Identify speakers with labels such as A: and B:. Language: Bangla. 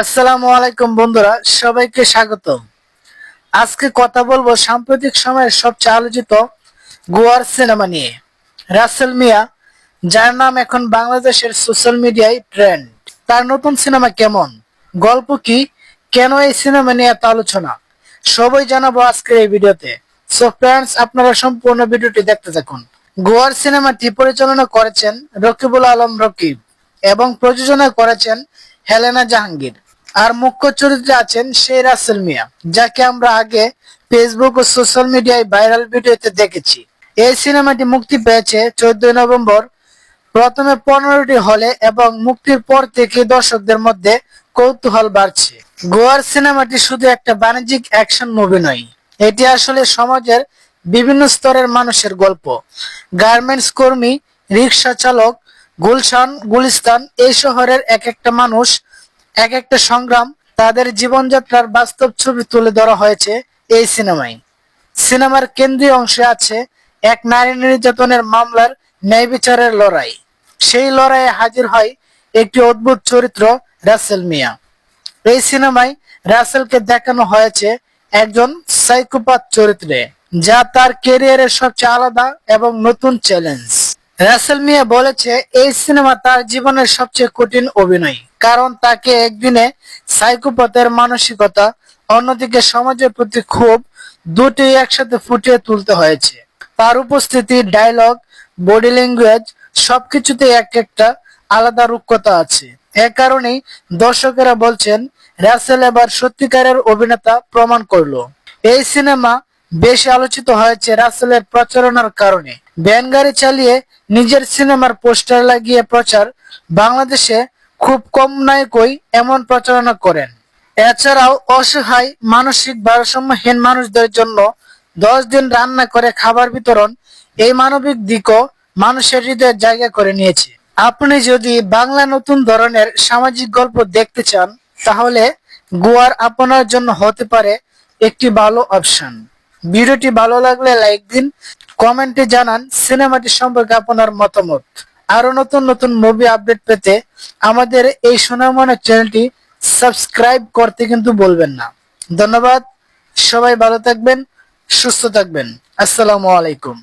A: আসসালামু আলাইকুম বন্ধুরা, সবাইকে স্বাগতম। আজকে কথা বলব সাম্প্রতিক সময়ের সবচেয়ে আলোচিত গোয়ার সিনেমা নিয়ে। রাসেল মিয়া, যার নাম এখন বাংলাদেশের সোশ্যাল মিডিয়ায় ট্রেন্ড, তার নতুন সিনেমা কেমন, গল্প কি, কেন এই সিনেমা নিয়ে এত আলোচনা, সবই জানাব আজকের এই ভিডিওতে। সো ফ্রেন্ডস আপনারা সম্পূর্ণ ভিডিওটি দেখতে থাকুন। গোয়ার সিনেমাটি পরিচালনা করেছেন রকিবুল আলম রকিব। এবং প্রযোজনা করেছেন হেলেনা জাহাঙ্গীর। আর মুখ্য চরিত্রে আছেন সেই রাসেল মিয়া যাকে আমরা আগে ফেসবুক ও সোশ্যাল মিডিয়ায় ভাইরাল ভিডিওতে দেখেছি। এই সিনেমাটি মুক্তি পেয়েছে চোদ্দই নভেম্বর, প্রথমে পনেরোটি হলে এবং মুক্তির পর থেকে দর্শকদের মধ্যে কৌতূহল বাড়ছে। গোয়ার সিনেমাটি শুধু একটা বাণিজ্যিক অ্যাকশন মুভি নয়, এটি আসলে সমাজের বিভিন্ন স্তরের মানুষের গল্প। গার্মেন্টস কর্মী, রিক্সা চালক গুলশান, গুলিস্তান এই শহরের এক একটা মানুষ এক একটা সংগ্রাম তাদের জীবনযাত্রার বাস্তব ছবি তুলে ধরা হয়েছে এই সিনেমায়। সিনেমার কেন্দ্রীয় অংশে আছে এক নারী নির্যাতনের মামলার ন্যায় বিচারের লড়াই। সেই লড়াইয়ে হাজির হয় একটি অদ্ভুত চরিত্র, রাসেল মিয়া। এই সিনেমায় রাসেলকে দেখানো হয়েছে একজন সাইকোপাথ চরিত্রে, যা তার কেরিয়ারের সবচেয়ে আলাদা এবং নতুন চ্যালেঞ্জ। রাসেল মিয়া বলেছে, এই সিনেমা তার জীবনের সবচেয়ে কঠিন অভিনয়, কারণ তাকে একদিনে সাইকোপাথের মানসিকতা, অন্যদিকে সমাজের প্রতি ক্ষোভ দুটি একসাথে ফুটিয়ে তুলতে হয়েছে। তার উপস্থিতি ডায়লগ বডি ল্যাঙ্গুয়েজ সবকিছুতে এক একটা আলাদা রূপকতা আছে। এ কারণেই দর্শকেরা বলছেন, রাসেল এবার সত্যিকারের অভিনেতা প্রমাণ করল। এই সিনেমা বেশি আলোচিত হয়েছে রাসেলের প্রচারণার কারণে। ভ্যান গাড়ি চালিয়ে নিজের সিনেমার পোস্টার লাগিয়ে প্রচার বাংলাদেশে খুব কম নায়কই এমন প্রচারণা করেন। এছাড়াও অসহায়, মানসিক ভারসাম্যহীন মানুষদের জন্য দশ দিন রান্না করে খাবার বিতরণ এই মানবিক দিকও মানুষের হৃদয়ের জায়গা করে নিয়েছে। আপনি যদি বাংলা নতুন ধরনের সামাজিক গল্প দেখতে চান, তাহলে গোয়ার আপনার জন্য হতে পারে একটি ভালো অপশন। ভিডিওটি ভালো লাগলে লাইক দিন, কমেন্টে জানান সিনেমাটি সম্পর্কে আপনার মতামত। আরও নতুন নতুন মুভি আপডেট পেতে আমাদের এই সোনামনে চ্যানেলটি সাবস্ক্রাইব করতে কিন্তু বলবেন না। ধন্যবাদ, সবাই ভালো থাকবেন, সুস্থ থাকবেন। আসসালামু আলাইকুম।